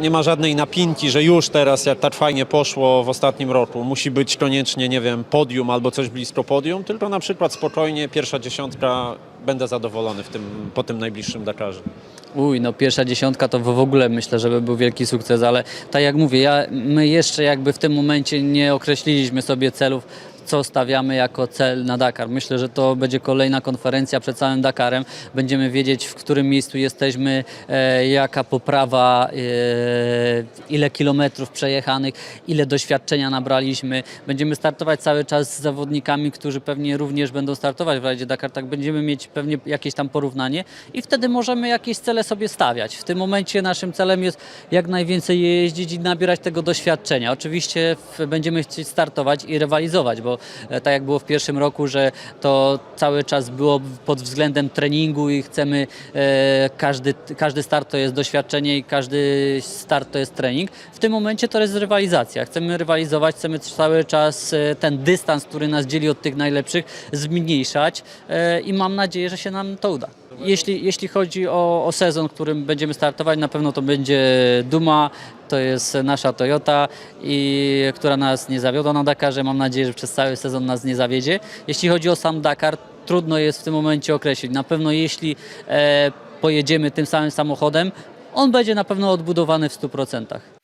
nie ma żadnej napinki, że już teraz, jak tak fajnie poszło w ostatnim roku, musi być koniecznie, nie wiem, podium albo coś blisko podium, tylko na przykład spokojnie, pierwsza dziesiątka, będę zadowolony w tym, po tym najbliższym Dakarze. Uj, no pierwsza dziesiątka to w ogóle myślę, żeby był wielki sukces, ale tak jak mówię, ja, my jeszcze jakby w tym momencie nie określiliśmy sobie celów, co stawiamy jako cel na Dakar. Myślę, że to będzie kolejna konferencja przed całym Dakarem. Będziemy wiedzieć, w którym miejscu jesteśmy, e, jaka poprawa, e, ile kilometrów przejechanych, ile doświadczenia nabraliśmy. Będziemy startować cały czas z zawodnikami, którzy pewnie również będą startować w rajdzie Dakar. Tak będziemy mieć pewnie jakieś tam porównanie i wtedy możemy jakieś cele sobie stawiać. W tym momencie naszym celem jest jak najwięcej jeździć i nabierać tego doświadczenia. Oczywiście będziemy chcieć startować i rywalizować, bo e, tak jak było w pierwszym roku, że to cały czas było pod względem treningu i chcemy e, każdy, każdy start to jest doświadczenie i każdy start to jest trening. W tym momencie to jest rywalizacja. Chcemy rywalizować, chcemy cały czas e, ten dystans, który nas dzieli od tych najlepszych, zmniejszać i mam nadzieję, że się nam to uda. Jeśli, jeśli chodzi o, o sezon, którym będziemy startować, na pewno to będzie Duma, to jest nasza Toyota, i, która nas nie zawiodła na Dakarze. Mam nadzieję, że przez cały sezon nas nie zawiedzie. Jeśli chodzi o sam Dakar, trudno jest w tym momencie określić. Na pewno jeśli e, pojedziemy tym samym samochodem, on będzie na pewno odbudowany w 100%.